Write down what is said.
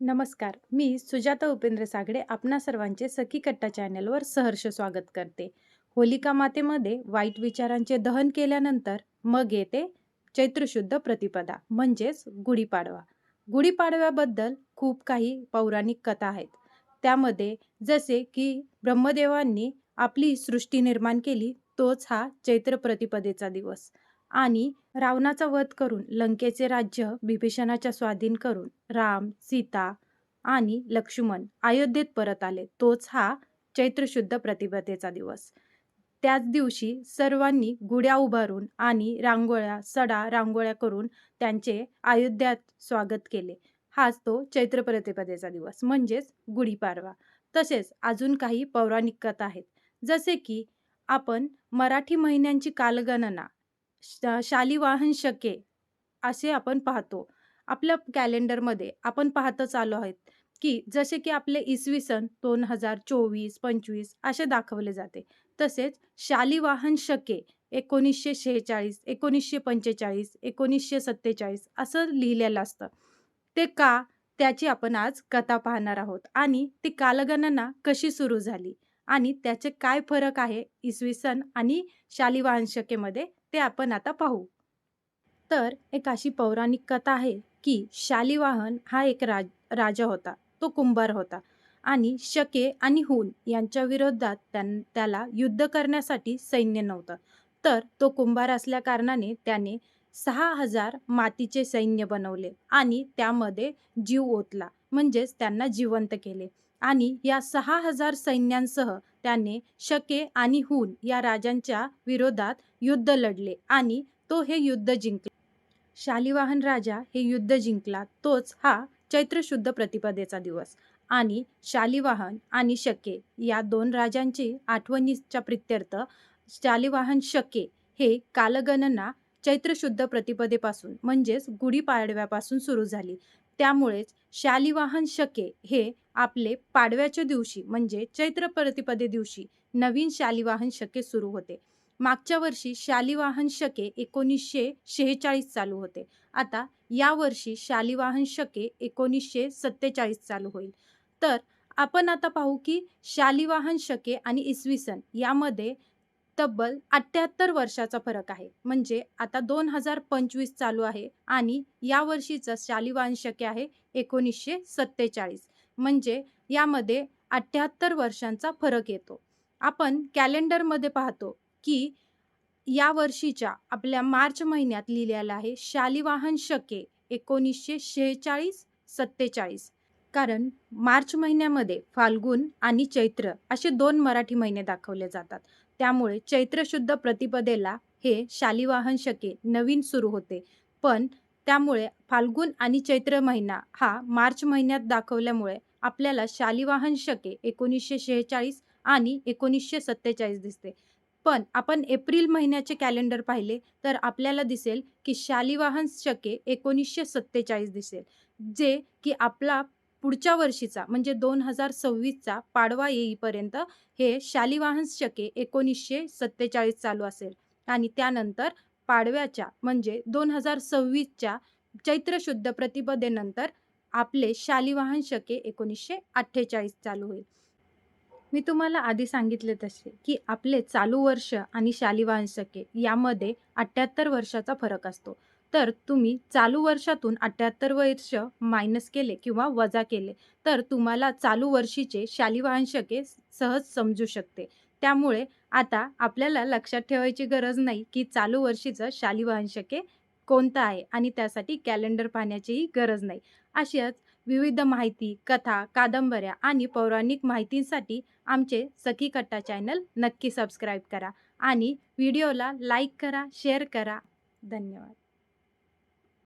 नमस्कार मी सुजाता उपेंद्र सागडे आपणा सर्वांचे सखी कट्टा चॅनलवर सहर्ष स्वागत करते. होलिका मातेमध्ये वाईट विचारांचे दहन केल्यानंतर मग येते चैत्रशुद्ध प्रतिपदा म्हणजेच गुढीपाडवा. गुढीपाडव्याबद्दल खूप काही पौराणिक कथा आहेत. त्यामध्ये जसे की ब्रह्मदेवांनी आपली सृष्टी निर्माण केली तोच हा चैत्र प्रतिपदेचा दिवस. आणि रावणाचा वध करून लंकेचे राज्य बिभीषणाच्या स्वाधीन करून राम सीता आणि लक्ष्मण अयोध्येत परत आले. तोच हा चैत्रशुद्ध प्रतिपदेचा दिवस. त्याच दिवशी सर्वांनी गुड्या उभारून आणि रांगोळ्या सडा रांगोळ्या करून त्यांचे अयोध्यात स्वागत केले. हाच तो चैत्र प्रतिपदेचा दिवस म्हणजेच गुढीपाडवा. तसेच अजून काही पौराणिक कथा आहेत. जसे की आपण मराठी महिन्यांची कालगणना शा शालिवाहन शके असे आपण पाहतो. आपल्या कॅलेंडरमध्ये आपण पाहतच आलो आहेत की जसे की आपले इसवी सन दोन हजार चोवीस पंचवीस असे दाखवले जाते. तसेच शालिवाहन शके एकोणीसशे शेहेचाळीस एकोणीसशे पंचेचाळीस एकोणीसशे सत्तेचाळीस असं लिहिलेलं असतं. ते का? त्याची आपण आज कथा पाहणार आहोत आणि ती कालगणना कशी सुरू झाली? आणि त्याचे काय फरक आहे इसवी सन आणि शालिवाहन शकेमध्ये ते आपण आता पाहू. तर एक अशी पौराणिक कथा आहे की शालिवाहन हा एक राज राजा होता. तो कुंभार होता आणि शके आणि हून यांच्या विरोधात त्यां त्याला युद्ध करण्यासाठी सैन्य नव्हतं. तर तो कुंभार असल्या कारणाने त्याने सहा हजार मातीचे सैन्य बनवले आणि त्यामध्ये जीव ओतला म्हणजेच त्यांना जिवंत केले. आणि या सहा हजार सैन्यांसह त्याने शके आणि हून या राजांच्या विरोधात युद्ध लढले आणि तो हे युद्ध जिंकले. शालिवाहन राजा हे युद्ध जिंकला. तोच हा चैत्र शुद्ध प्रतिपदेचा दिवस. आणि शालिवाहन आणि शके या दोन राजांची आठवणीच्या प्रित्यर्थ शालिवाहन शके हे कालगणना चैत्र शुद्ध प्रतिपदेपासून म्हणजेच गुढीपाडव्यापासून सुरू झाली. त्यामुळेच शालिवाहन शके हे आपले पाडव्याच्या दिवशी म्हणजे चैत्र प्रतिपदे दिवशी नवीन शालिवाहन शके सुरू होते. मागच्या वर्षी शालिवाहन शके एकोणीसशे शेहेचाळीस चालू होते. आता या वर्षी शालिवाहन शके एकोणीसशे सत्तेचाळीस चालू होईल. तर आपण आता पाहू की शालिवाहन शके आणि इसवी सन यामध्ये तब्बल अठ्ठ्याहत्तर वर्षाचा फरक आहे. म्हणजे आता दोन हजार पंचवीस चालू आहे आणि या वर्षीचं शालिवाहन शके आहे एकोणीसशे सत्तेचाळीस. म्हणजे यामध्ये अठ्ठ्याहत्तर वर्षांचा फरक येतो. आपण कॅलेंडरमध्ये पाहतो की या वर्षीच्या आपल्या मार्च महिन्यात लिहिलेलं आहे शालिवाहन शके एकोणीसशे शेहेचाळीस सत्तेचाळीस. कारण मार्च महिन्यामध्ये फाल्गुन आणि चैत्र असे दोन मराठी महिने दाखवले जातात. त्यामुळे चैत्र शुद्ध प्रतिपदेला हे शालिवाहन शके नवीन सुरू होते. पण त्यामुळे फाल्गुन आणि चैत्र महिना हा मार्च महिन्यात दाखवल्यामुळे आपल्याला शालिवाहन शके एकोणीसशे शेहेचाळीस आणि एकोणीसशे सत्तेचाळीस दिसते. पण आपण एप्रिल महिन्याचे कॅलेंडर पाहिले तर आपल्याला दिसेल की शालिवाहन शके एकोणीसशे सत्तेचाळीस दिसेल. जे की आपला पुढच्या वर्षीचा म्हणजे दोन हजार सव्वीसचा पाडवा येईपर्यंत हे शालिवाहन शके एकोणीसशे सत्तेचाळीस चालू असेल. आणि त्यानंतर पाडव्याच्या म्हणजे दोन हजार सव्वीसच्या चैत्र शुद्ध प्रतिपदेनंतर आपले शालिवाहन शके एकोणीसशे अठ्ठेचाळीस चालू होईल. मी तुम्हाला आधी सांगितले तसे की आपले चालू वर्ष आणि शालिवाहन शके यामध्ये अठ्ठ्याहत्तर वर्षाचा फरक असतो. तर तुम्ही चालू वर्षातून अठ्ठ्याहत्तर वर्ष मायनस केले किंवा वजा केले तर तुम्हाला चालू वर्षीचे शालिवाहनशके सहज समजू शकते. त्यामुळे आता आपल्याला लक्षात ठेवायची गरज नाही की चालू वर्षीचं शालिवाहनशके कोणतं आहे आणि त्यासाठी कॅलेंडर पाहण्याचीही गरज नाही. अशाच विविध माहिती कथा कादंबऱ्या आणि पौराणिक माहितींसाठी आमचे सखी कट्टा चॅनल नक्की सबस्क्राईब करा आणि व्हिडिओला लाईक करा शेअर करा. धन्यवाद.